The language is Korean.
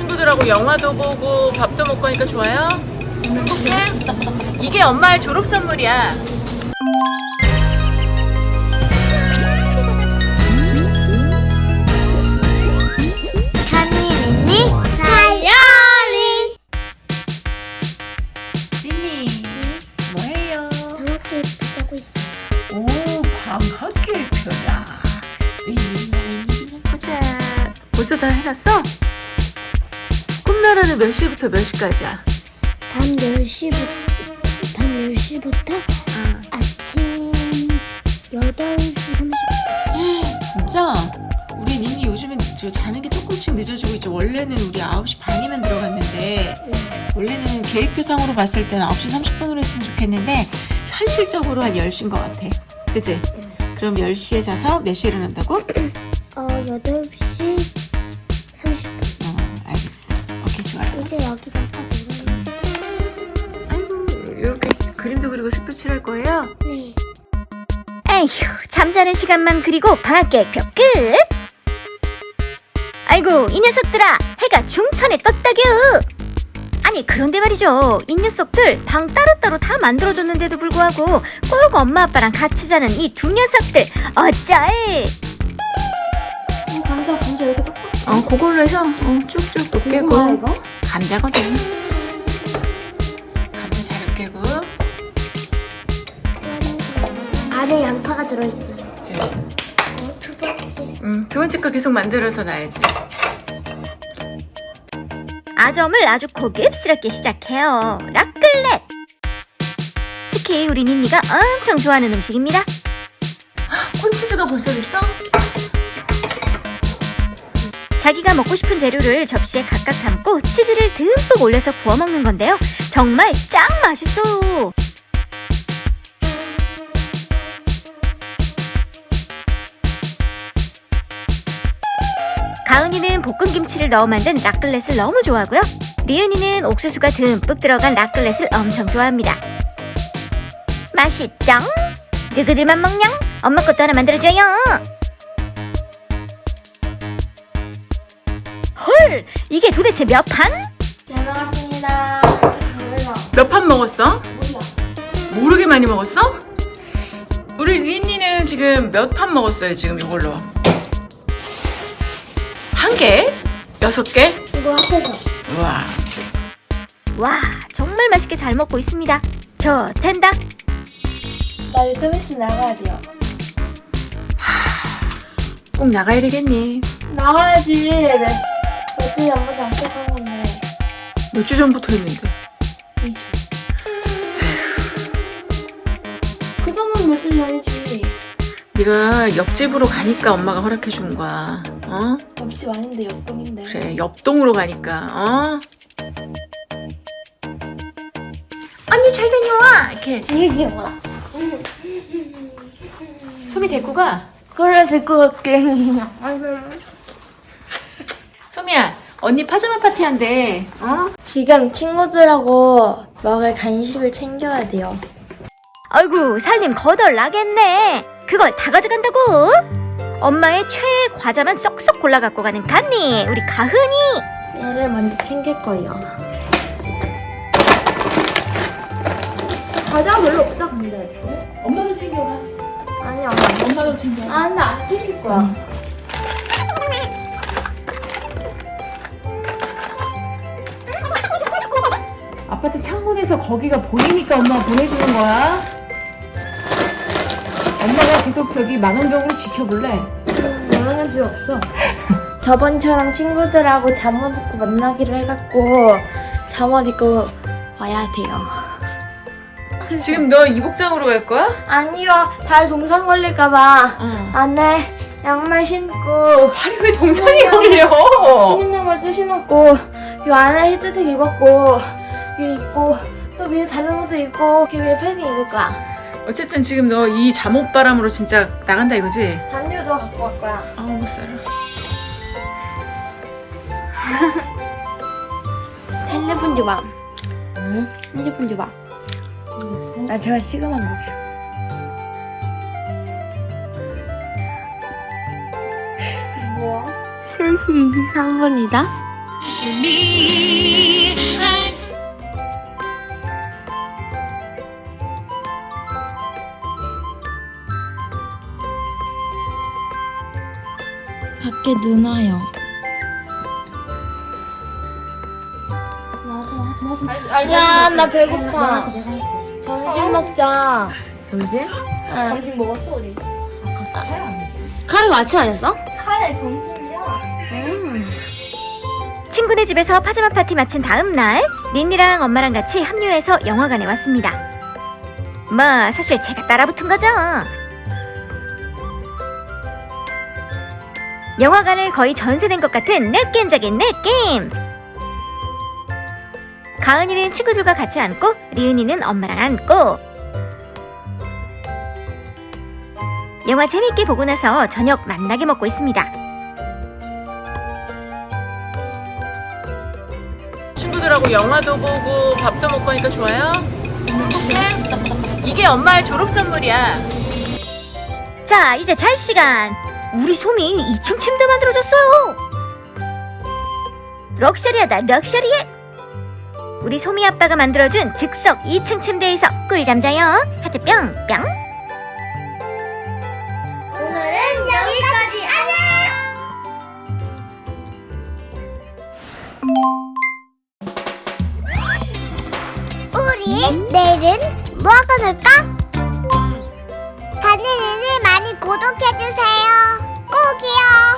친구들하고 영화도 보고 밥도 먹고 하니까 좋아요? 행복해? 이게 엄마의 졸업 선물이야. 간이니 다이어리 린니, 뭐해요? 방학 계획 짜고 있어. 오, 방학 계획표야. 보자. 벌써 다 해놨어? 꿈나라는 몇 시부터 몇 시까지야? 밤 10시부터 밤 10시부터 아, 아침 8시 30분. 진짜? 우리 닌니 요즘엔 저 자는 게 조금씩 늦어지고 있죠. 원래는 우리 9시 반이면 들어갔는데 원래는 계획표상으로 봤을 때는 9시 30분으로 했으면 좋겠는데 현실적으로 한 10시인 것 같아. 그치? 그럼 10시에 자서 몇 시에 일어난다고? 어 8시 이. 이제 여기다가. 아이고, 이렇게 그림도 그리고 색도 칠할 거예요? 네. 에휴, 잠자는 시간만 그리고 방학 계획표 끝! 아이고, 이 녀석들아, 해가 중천에 떴다규! 아니, 그런데 말이죠. 이 녀석들 방 따로따로 다 만들어줬는데도 불구하고 꼭 엄마 아빠랑 같이 자는 이 두 녀석들, 어쩔! 어, 감자 감자 여기 딱. 어, 그걸로 해서 어, 쭉쭉 또 깨고. 뭐야 이거? 감자거든. 감자 잘 깨고. 안에 양파가 들어있어요. 예. 어, 두 번째. 음, 두 번째 거 계속 만들어서 놔야지. 아점을 아주 고급스럽게 시작해요. 라클렛! 특히 우리 닌니가 엄청 좋아하는 음식입니다. 콘치즈가 벌써 됐어? 자기가 먹고 싶은 재료를 접시에 각각 담고 치즈를 듬뿍 올려서 구워 먹는 건데요. 정말 짱 맛있어. 가은이는 볶은 김치를 넣어 만든 라클렛을 너무 좋아하고요. 리은이는 옥수수가 듬뿍 들어간 라클렛을 엄청 좋아합니다. 맛있죠? 누구들만 먹냐? 엄마 것도 하나 만들어줘요. 헐, 이게 도대체 몇 판? 잘 먹었습니다. 몰라. 몇 판 먹었어? 몰라. 모르게 많이 먹었어? 우리 린니는 지금 몇 판 먹었어요, 지금 이걸로? 한 개? 여섯 개? 이거 앞에서. 우와. 와, 정말 맛있게 잘 먹고 있습니다. 저 텐다. 나좀 있으면 나가야 돼요. 꼭 나가야 되겠니? 나가야지. 며칠 전부터 안 썼던 건데. 몇 주 전부터 했는데. 2주. 그 정도는 며칠 전이지. 네가 옆집으로 가니까 엄마가 허락해 준 거야. 어? 옆집 아닌데 옆동인데. 그래, 옆동으로 가니까. 어? 언니 잘 다녀와. 이렇게 해야지. 이게 뭐야? 소미 데리고 가. 그래 될것 같게. 소미야, 언니 파자마 파티 한대. 어? 지금 친구들하고 먹을 간식을 챙겨야 돼요. 아이고, 살림 거덜 나겠네. 그걸 다 가져간다고? 엄마의 최애 과자만 쏙쏙 골라 갖고 가는 간니, 우리 가은이. 얘를 먼저 챙길 거예요. 과자가 별로 없다 근데. 엄마도 챙겨가. 아니 엄마. 엄마도 챙겨. 아 근데 안 챙길 거야. 창문에서 거기가 보이니까 엄마 보내주는 거야. 엄마가 계속 저기 망원경으로 지켜볼래. 영양한 줄 없어. 저번처럼 친구들하고 잠옷 입고 만나기로 해갖고 잠옷 입고 와야 돼요. 지금 너 이복장으로 갈 거야? 아니요, 발 동상 걸릴까봐 응. 안에 양말 신고 아니 왜 동상이 신은영. 걸려? 신은 양말도 신었고 이 안에 히트텍 입었고 위에 입고 또 위에 다른 옷도 입고 그 위에 패딩 입을 거야. 어쨌든 지금 너 이 잠옷 바람으로 진짜 나간다 이거지? 담요도 갖고 갈 거야. 아우 못 살아. 핸드폰 줘봐. 응? 핸드폰 줘봐. 나 제가 지금만 보게. 뭐야? 3시 23분이다? 밖에 눈 와요. 야, 나 배고파. 점심 먹자. 점심? 응. 점심 먹었어 우리? 카레가 아침 아니었어? 카레 점심이야. 음. 친구네 집에서 파자마 파티 마친 다음 날 닌니랑 엄마랑 같이 합류해서 영화관에 왔습니다. 뭐 사실 제가 따라 붙은 거죠. 영화관을 거의 전세된 것 같은 느낌적인 느낌. 가은이는 친구들과 같이 앉고 리은이는 엄마랑 앉고 영화 재밌게 보고 나서 저녁 만나게 먹고 있습니다. 친구들하고 영화도 보고 밥도 먹고 하니까 좋아요? 행복해? 이게 엄마의 졸업 선물이야. 자, 이제 잘 시간. 우리 솜이 2층 침대 만들어줬어요. 럭셔리하다, 럭셔리해. 우리 솜이 아빠가 만들어준 즉석 2층 침대에서 꿀잠 자요. 하트 뿅, 뿅. 오늘은 여기까지. 우리 내일은 뭐 하고 놀까? 다니는 일 많이 구독해주세요. 귀여워.